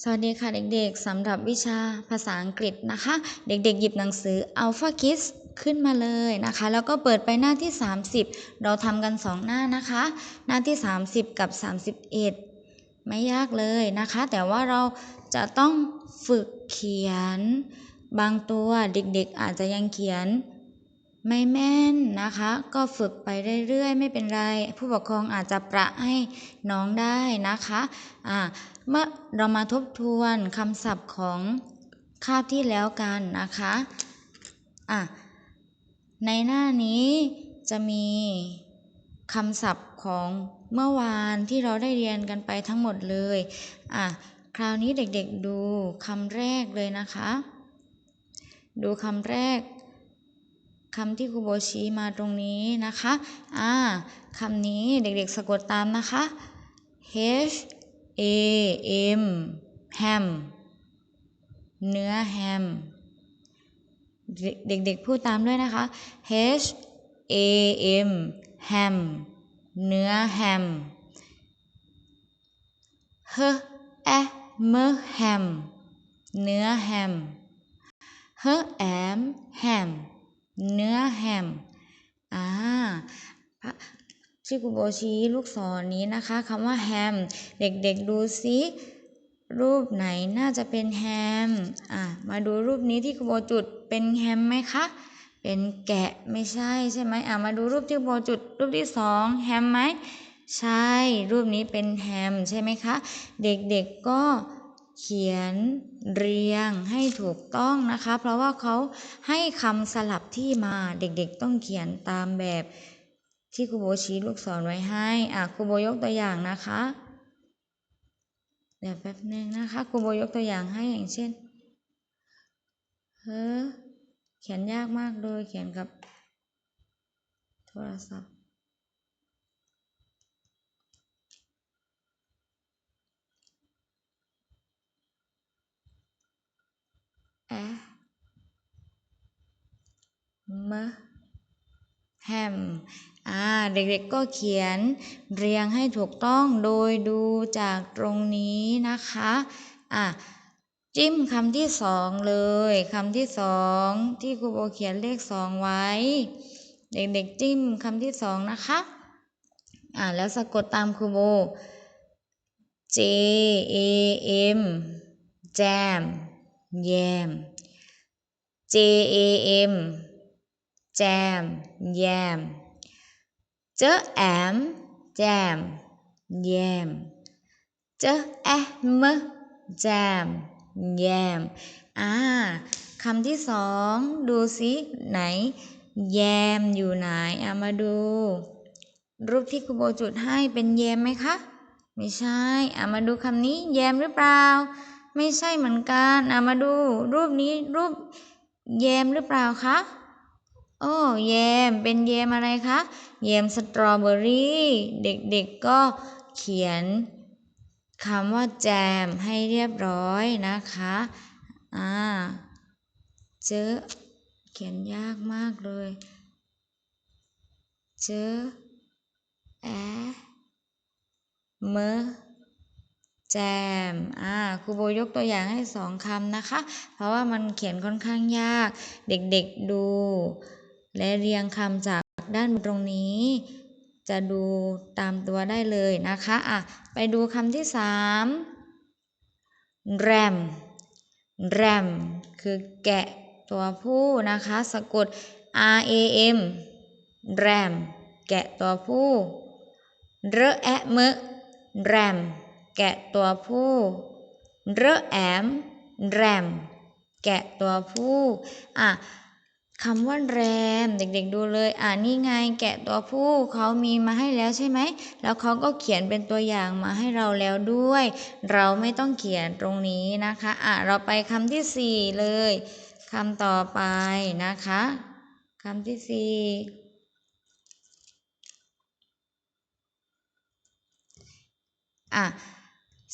สวัสดีค่ะเด็กๆสำหรับวิชาภาษาอังกฤษนะคะ เด็กๆ หยิบหนังสือ Alpha Kids ขึ้นมาเลยนะคะ แล้วก็เปิดไปหน้าที่ 30 เราทำกัน 2 หน้านะคะ หน้าที่ 30 กับ 31 ไม่ยากเลยนะคะ แต่ว่าเราจะต้องฝึกเขียน บางตัวเด็กๆอาจจะยังเขียน ไม่แม่นนะคะ ก็ฝึกไปเรื่อยๆ ไม่เป็นไร ผู้ปกครองอาจจะประให้น้องได้นะคะอ่าเมื่อเรามาทบทวนคำศัพท์ของคาบที่แล้วกันนะคะอะในหน้านี้จะมีคำศัพท์ของเมื่อวานที่เราได้เรียนกันไปทั้งหมดเลยอะคราวนี้เด็กๆดูคำแรกเลยนะคะ ดูคำแรก คำที่ครูโบชี้มาตรงนี้นะคะอ่าคำนี้เด็กๆสะกดตามนะคะ H A M ham เนื้อแฮม เด็กๆพูดตามด้วยนะคะ H A M ham เนื้อแฮม H A M ham เนื้อแฮม H am ham เนื้อแฮมอ่าที่ครูโบชี้ลูกศรนนี้นะคะคำว่าแฮม เด็กๆดูซิรูปไหนน่าจะเป็นแฮมอ่ามาดูรูปนี้ที่ครูโบจุดเป็นแฮมไหมคะ เป็นแกะไม่ใช่ใช่ไหมอ่ามาดูรูปที่ครูโบจุดรูปที่สองแฮมไหมใช่รูปนี้เป็นแฮมใช่ไหมคะ เด็กๆก็ เขียนเรียงให้ถูกต้องนะคะ เพราะว่าเขาให้คำสลับที่มาเด็กๆต้องเขียนตามแบบที่ครูโบชี้ลูกศรไว้ให้อะครูโบยกตัวอย่างนะคะเดี๋ยวแป๊บนึงนะคะครูโบยกตัวอย่างให้อย่างเช่นเฮ้อเขียนยากมากเลยเขียนกับโทรศัพท์ แอะ มะแฮมอ่าเด็กๆก็เขียนเรียงให้ถูกต้องโดยดูจากตรงนี้นะคะอะจิ้มคำที่สองเลยคำที่สองที่ครูโบเขียนเลขสองไว้ เด็กๆจิ้มคำที่สองนะคะอ่าแล้วสะกดตามครูโบ J A M jam yam J A M jam yam เจอแอม jam yam เจอแอม jam yam อ่าคำที่สองดูสิไหน แยมอยู่ไหนเอามาดู รูปที่ครูโบจุดให้เป็นแยมไหมคะ ไม่ใช่เอามาดูคำนี้แยมหรือเปล่า ไม่ใช่เหมือนกันอ่ามาดู รูปนี้รูปแยมหรือเปล่าคะโอ้แยมเป็นแยมอะไรคะแยมสตรอเบอรี่เด็กๆก็เขียนคำว่าแจมให้เรียบร้อยนะคะอ่าเจอเขียนยากมากเลยเจอแอเมอ แจมอ่าครูโบยกตัวอย่างให้สองคำนะคะ เพราะว่ามันเขียนค่อนข้างยาก เด็กๆดู และเรียงคำจากด้านตรงนี้ จะดูตามตัวได้เลยนะคะอะไปดูคำที่สาม ram ram คือแกะตัวผู้นะคะ สะกด r a m ram แกะตัวผู้ เรแอะเมะ ram แกะตัวผู้เรแอม ram แกะตัวผู้อะคำว่าแรมเด็กๆดูเลย อ่านี่ไงแกะตัวผู้เขามีมาให้แล้วใช่ไหม แล้วเขาก็เขียนเป็นตัวอย่างมาให้เราแล้วด้วย เราไม่ต้องเขียนตรงนี้นะคะอะเราไปคำที่สี่เลยคำต่อไปนะคะคำที่สี่อะ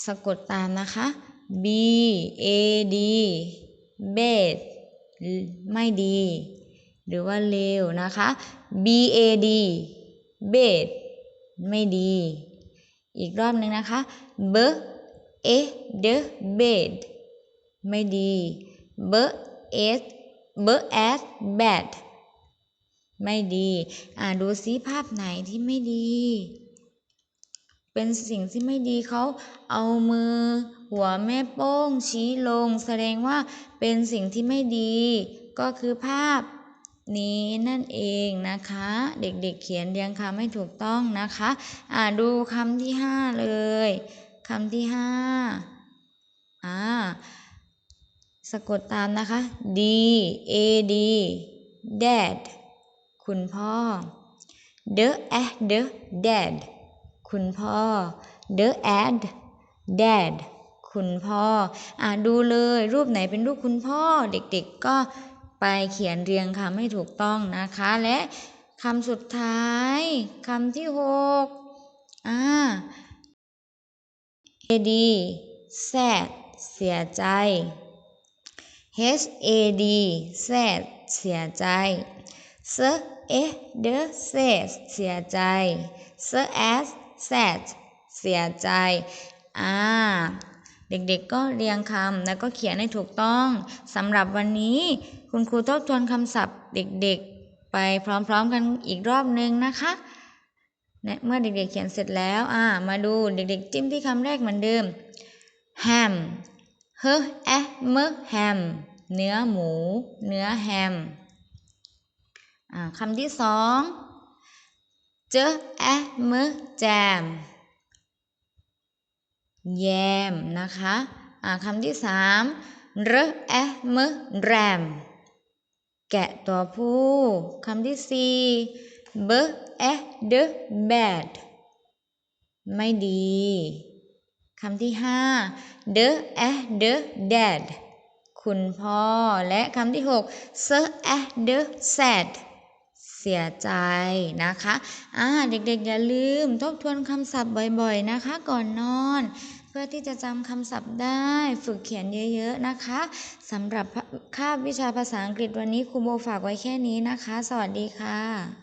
สะกดตามนะคะ B A D bed ไม่ดี หรือว่าเลวนะคะ B A D bad ไม่ดี อีกรอบหนึ่งนะคะ B เอ the bed ไม่ดี b s b s bad ไม่ดี อ่าดูซิภาพไหนที่ไม่ดี เป็นสิ่งที่ไม่ดีเขาเอามือ หัวแม่โป้ง ชี้ลง แสดงว่าเป็นสิ่งที่ไม่ดี ก็คือภาพนี้นั่นเองนะคะ เด็กๆเเขียนเรียงคำให้ถูกต้องนะคะ อ่าดูคำที่ห้าเลยคำที่ห้าอ่าสะกดตามนะคะ D A D dad คุณพ่อ the ad the dad คุณพ่อ the ad dad คุณพ่ออ่าดูเลยรูปไหนเป็นรูปคุณพ่อเด็กๆก็ไปเขียนเรียงคำให้ถูกต้องนะคะ และคำสุดท้ายคำที่หกอ่า ad sad เสียใจ h a d sad เสียใจ s a d s เสียใจ s s sad เสียใจ อ่า เด็กๆก็เรียงคำแล้วก็เขียนให้ถูกต้องสำหรับวันนี้คุณครูทบทวนคำศัพท์เด็กๆ ไปพร้อมๆกันอีกรอบนึงนะคะเนี่ยเมื่อเด็กๆเขียนเสร็จแล้วอ่ามาดูเด็กๆ จิ้มที่คำแรกเหมือนเดิม ham เฮแอมแฮม เนื้อหมู เนื้อแฮม อ่าคำที่สอง เจอแอมแจม แยมนะคะอ่าคำที่สามรแอมแรม แกะตัวผู้คำที่สี่เบแอเดแบดไม่ดีคำที่ห้า the a the dad คุณพ่อ และคำที่หก sir a the sad เสียใจนะคะอ่าเด็กๆอย่าลืมทบทวนคำศัพท์บ่อยๆ นะคะ ก่อนนอน เพื่อที่จะจำคำศัพท์ได้ฝึกเขียนเยอะๆนะคะสำหรับคาบวิชาภาษาอังกฤษวันนี้ครูโบฝากไว้แค่นี้นะคะ สวัสดีค่ะ